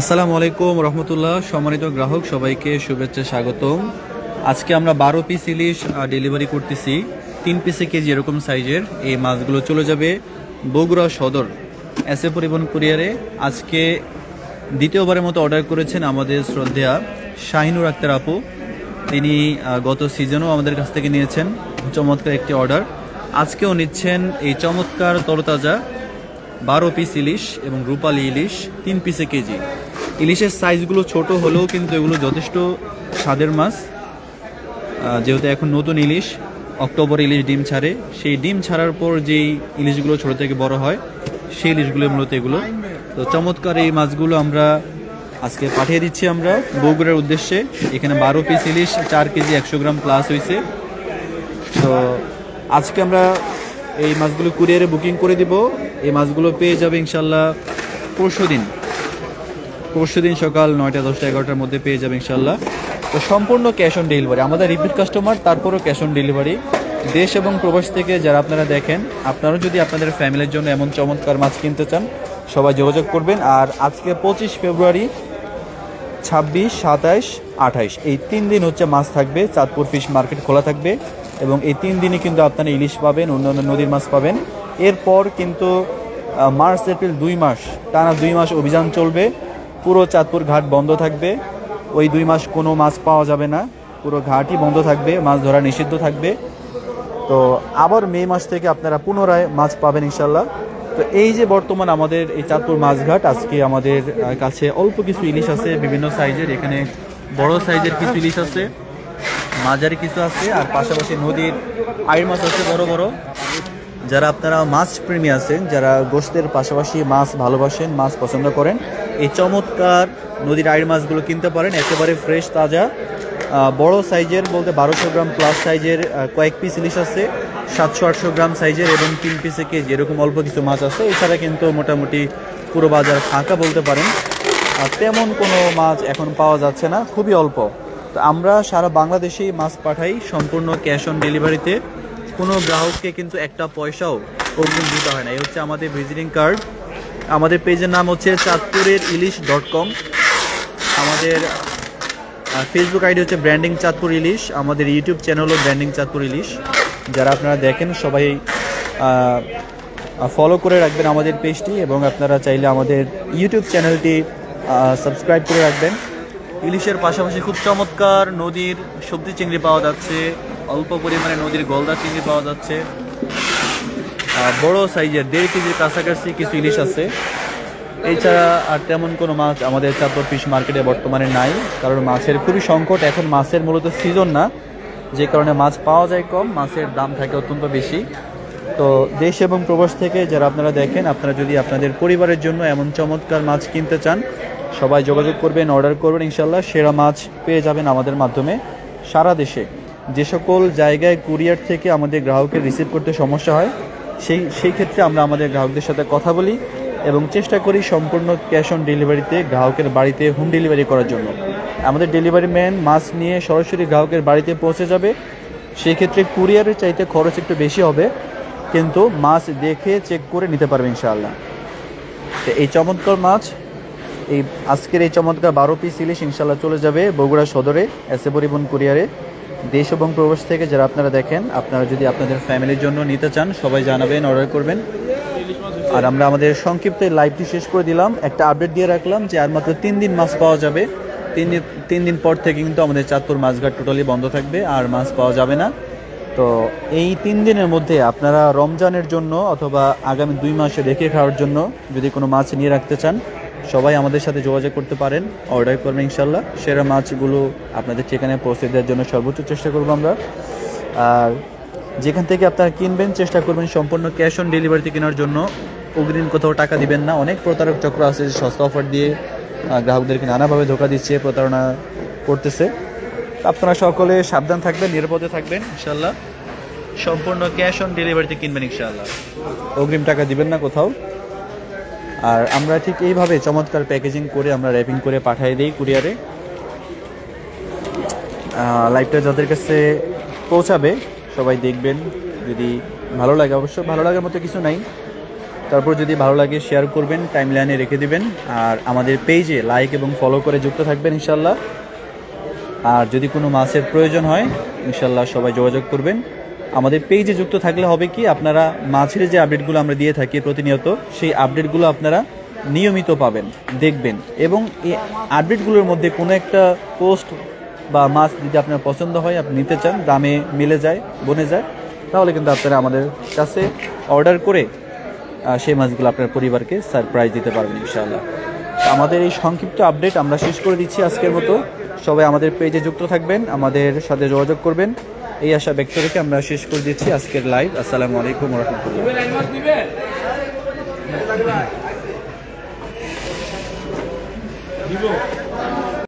আসসালামু আলাইকুম, রহমতুল্লাহ। সম্মানিত গ্রাহক, সবাইকে শুভেচ্ছা স্বাগতম। আজকে আমরা বারো পিস ইলিশ ডেলিভারি করতেছি। তিন পিসে কেজি এরকম সাইজের এই মাছগুলো চলে যাবে বগুড়া সদর এস পরিবহন কুরিয়ারে। আজকে দ্বিতীয়বারের মতো অর্ডার করেছেন আমাদের শ্রদ্ধেয়া শাহিনুর আক্তার আপু। তিনি গত সিজনও আমাদের কাছ থেকে নিয়েছেন। চমৎকার একটি অর্ডার আজকেও নিচ্ছেন এই চমৎকার তরতাজা বারো পিস ইলিশ এবং রূপালি ইলিশ, তিন পিসে কেজি। ইলিশের সাইজগুলো ছোট হলেও কিন্তু এগুলো যথেষ্ট স্বাদের মাছ। যেহেতু এখন নতুন ইলিশ, অক্টোবর ইলিশ ডিম ছাড়ে। সেই ডিম ছাড়ার পর যেই ইলিশগুলো ছোট থেকে বড় হয়, সেই ইলিশগুলো মূলত এগুলো। তো চমৎকার এই মাছগুলো আমরা আজকে পাঠিয়ে দিচ্ছি আমরা বগুড়ার উদ্দেশ্যে। এখানে বারো পিস ইলিশ, চার কেজি একশো গ্রাম প্লাস হয়েছে তো আজকে আমরা এই মাছগুলো কুরিয়ারে বুকিং করে দিব। এই মাছগুলো পেয়ে যাবে ইনশাল্লাহ পরশু দিন। পরশু দিন সকাল নয়টা, দশটা, এগারোটার মধ্যে পেয়ে যাবে ইনশাল্লাহ। তো সম্পূর্ণ ক্যাশ অন ডেলিভারি আমাদের রিপিট কাস্টমার তারপরও ক্যাশ অন ডেলিভারি দেশ এবং প্রবাস থেকে যারা আপনারা দেখেন আপনারাও যদি আপনাদের ফ্যামিলির জন্য এমন চমৎকার মাছ কিনতে চান, সবাই যোগাযোগ করবেন। আর আজকে পঁচিশ ফেব্রুয়ারি ছাব্বিশ, সাতাইশ, আঠাইশ। এই তিন দিন হচ্ছে মাছ থাকবে, চাঁদপুর ফিশ মার্কেট খোলা থাকবে। এবং এই তিন দিনই কিন্তু আপনারা ইলিশ পাবেন, অন্যান্য নদীর মাছ পাবেন। এরপর কিন্তু মার্চ, এপ্রিল দুই মাস, টানা দুই মাস অভিযান চলবে। পুরো চাঁদপুর ঘাট বন্ধ থাকবে। ওই দুই মাস কোনো মাছ পাওয়া যাবে না। পুরো ঘাটই বন্ধ থাকবে, মাছ ধরা নিষিদ্ধ থাকবে। তো আবার মে মাস থেকে আপনারা পুনরায় মাছ পাবেন ইনশাল্লাহ তো এই যে বর্তমান আমাদের এই চাঁদপুর মাছঘাট আজকে আমাদের কাছে অল্প কিছু ইলিশ আছে, বিভিন্ন সাইজের, এখানে বড় সাইজের কিছু ইলিশ আছে, মাঝারি কিছু আছে, আর পাশাপাশি নদীর আইর মাছ আছে বড় বড়। যারা আপনারা মাছ প্রেমী আছেন, যারা গোস্তের পাশাপাশি মাছ ভালোবাসেন, মাছ পছন্দ করেন, এই চমৎকার নদীর আইর মাছগুলো কিনতে পারেন। একেবারে ফ্রেশ তাজা বড় সাইজের বলতে বারোশো গ্রাম প্লাস সাইজের কয়েক পিস ইলিশ আছে, সাতশো আটশো গ্রাম সাইজের এবং তিন পিসে কেজি, এরকম অল্প কিছু মাছ আছে। এছাড়া কিন্তু মোটামুটি পুরো বাজার ফাঁকা বলতে পারেন। আর তেমন কোনো মাছ এখন পাওয়া যাচ্ছে না, খুবই অল্প। তো আমরা সারা বাংলাদেশেই মাছ পাঠাই, সম্পূর্ণ ক্যাশ অন ডেলিভারিতে কোনো গ্রাহককে কিন্তু একটা পয়সাও অগ্রিম দিতে হয় না। এই হচ্ছে আমাদের ভিজিটিং কার্ড আমাদের পেজের নাম হচ্ছে চাঁদপুরের ইলিশ ডট কম আমাদের ফেসবুক আইডি হচ্ছে ব্র্যান্ডিং চাঁদপুর ইলিশ। আমাদের ইউটিউব চ্যানেলও ব্র্যান্ডিং চাঁদপুর ইলিশ। যারা আপনারা দেখেন, সবাই ফলো করে রাখবেন আমাদের পেজটি এবং আপনারা চাইলে আমাদের ইউটিউব চ্যানেলটি সাবস্ক্রাইব করে রাখবেন। ইলিশের পাশাপাশি খুব চমৎকার নদীর সবজি চিংড়ি পাওয়া যাচ্ছে। অল্প পরিমাণে নদীর গলদা চিংড়ি পাওয়া যাচ্ছে। বড় সাইজের, দেড় কেজির কাছাকাছি কিছু ইলিশ আছে। এছাড়া আর তেমন কোনো মাছ আমাদের চাঁদপুর ফিশ মার্কেটে বর্তমানে নাই, কারণ মাছের খুবই সংকট। এখন মাছের মূলত সিজন না, যে কারণে মাছ পাওয়া যায় কম, মাছের দাম থাকে অত্যন্ত বেশি। তো দেশ এবং প্রবাস থেকে যারা আপনারা দেখেন, আপনারা যদি আপনাদের পরিবারের জন্য এমন চমৎকার মাছ কিনতে চান, সবাই যোগাযোগ করবেন, অর্ডার করবেন ইনশাল্লাহ সেরা মাছ পেয়ে যাবেন আমাদের মাধ্যমে সারা দেশে। যে সকল জায়গায় কুরিয়ার থেকে আমাদের গ্রাহকের রিসিভ করতে সমস্যা হয়, সেই সেই ক্ষেত্রে আমরা আমাদের গ্রাহকদের সাথে কথা বলি এবং চেষ্টা করি সম্পূর্ণ ক্যাশ অন ডেলিভারিতে গ্রাহকের বাড়িতে হোম ডেলিভারি করার জন্য। আমাদের ডেলিভারি ম্যান মাছ নিয়ে সরাসরি গ্রাহকের বাড়িতে পৌঁছে যাবে। সেই ক্ষেত্রে কুরিয়ারের চাইতে খরচ একটু বেশি হবে, কিন্তু মাছ দেখে চেক করে নিতে পারবে ইনশাআল্লাহ। তো এই চমৎকার মাছ, এই আজকের এই চমৎকার বারো পিস ইলিশ ইনশাল্লাহ চলে যাবে বগুড়া সদরে, এসে পরিবহন কুরিয়ারে। দেশ এবং প্রবাস থেকে যারা আপনারা দেখেন, আপনারা যদি আপনাদের ফ্যামিলির জন্য নিতে চান, সবাই জানাবেন, অর্ডার করবেন। আর আমরা আমাদের সংক্ষিপ্ত লাইভটি শেষ করে দিলাম। একটা আপডেট দিয়ে রাখলাম যে আর মাত্র তিন দিন মাছ পাওয়া যাবে। তিন দিন তিন দিন পর থেকে কিন্তু আমাদের চাঁদপুর মাছঘাট টোটালি বন্ধ থাকবে, আর মাছ পাওয়া যাবে না। তো এই তিন দিনের মধ্যে আপনারা রমজানের জন্য অথবা আগামী দুই মাসে রেখে খাওয়ার জন্য যদি কোনো মাছ নিয়ে রাখতে চান সবাই আমাদের সাথে যোগাযোগ করতে পারেন, অর্ডার করবেন ইনশাল্লাহ সেরা মাছগুলো আপনাদের ঠিকানায় পৌঁছে দেওয়ার জন্য সর্বোচ্চ চেষ্টা করব আমরা। আর যেখান থেকে আপনারা কিনবেন, চেষ্টা করবেন সম্পূর্ণ ক্যাশ অন ডেলিভারিতে কেনার জন্য। অগ্রিম কোথাও টাকা দিবেন না, অনেক প্রতারক চক্র আছে যে সস্তা অফার দিয়ে গ্রাহকদেরকে নানাভাবে ধোকা দিচ্ছে, প্রতারণা করতেছে। আপনারা সকলে সাবধান থাকবেন, নিরাপদে থাকবেন ইনশাল্লাহ সম্পূর্ণ ক্যাশ অন ডেলিভারিতে কিনবেন ইনশাল্লাহ অগ্রিম টাকা দিবেন না কোথাও। আর আমরা ঠিক এইভাবে চমৎকার প্যাকেজিং করে আমরা র্যাপিং করে পাঠিয়ে দিই কুরিয়ারে লাইভটা যাদের কাছে পৌঁছাবে, সবাই দেখবেন। যদি ভালো লাগে, অবশ্য ভালো লাগার মতো কিছু নাই। তারপর যদি ভালো লাগে শেয়ার করবেন টাইম লাইনে রেখে দিবেন। আর আমাদের পেজে লাইক এবং ফলো করে যুক্ত থাকবেন ইনশাল্লাহ আর যদি কোনো মাছের প্রয়োজন হয় ইনশাল্লাহ সবাই যোগাযোগ করবেন। আমাদের পেজে যুক্ত থাকলে হবে কি, আপনারা মাছের যে আপডেটগুলো আমরা দিয়ে থাকি প্রতিনিয়ত, সেই আপডেটগুলো আপনারা নিয়মিত পাবেন, দেখবেন। এবং এই আপডেটগুলোর মধ্যে কোনো একটা পোস্ট বা মাছ যদি আপনার পছন্দ হয়, আপনি নিতে চান, দামে মিলে যায়, বনে যায়, তাহলে কিন্তু আপনারা আমাদের কাছে অর্ডার করে সেই মাছগুলো আপনার পরিবারকে সারপ্রাইজ দিতে পারবেন, ইনশাআল্লাহ। আমাদের এই সংক্ষিপ্ত আপডেট আমরা শেষ করে দিচ্ছি আজকের মতো। সবাই আমাদের পেজে যুক্ত থাকবেন, আমাদের সাথে যোগাযোগ করবেন। এই আশা ব্যক্ত রেখে আমরা শেষ করে দিচ্ছি আজকের লাইভ আসসালামু আলাইকুম রহমতুল্লাহ।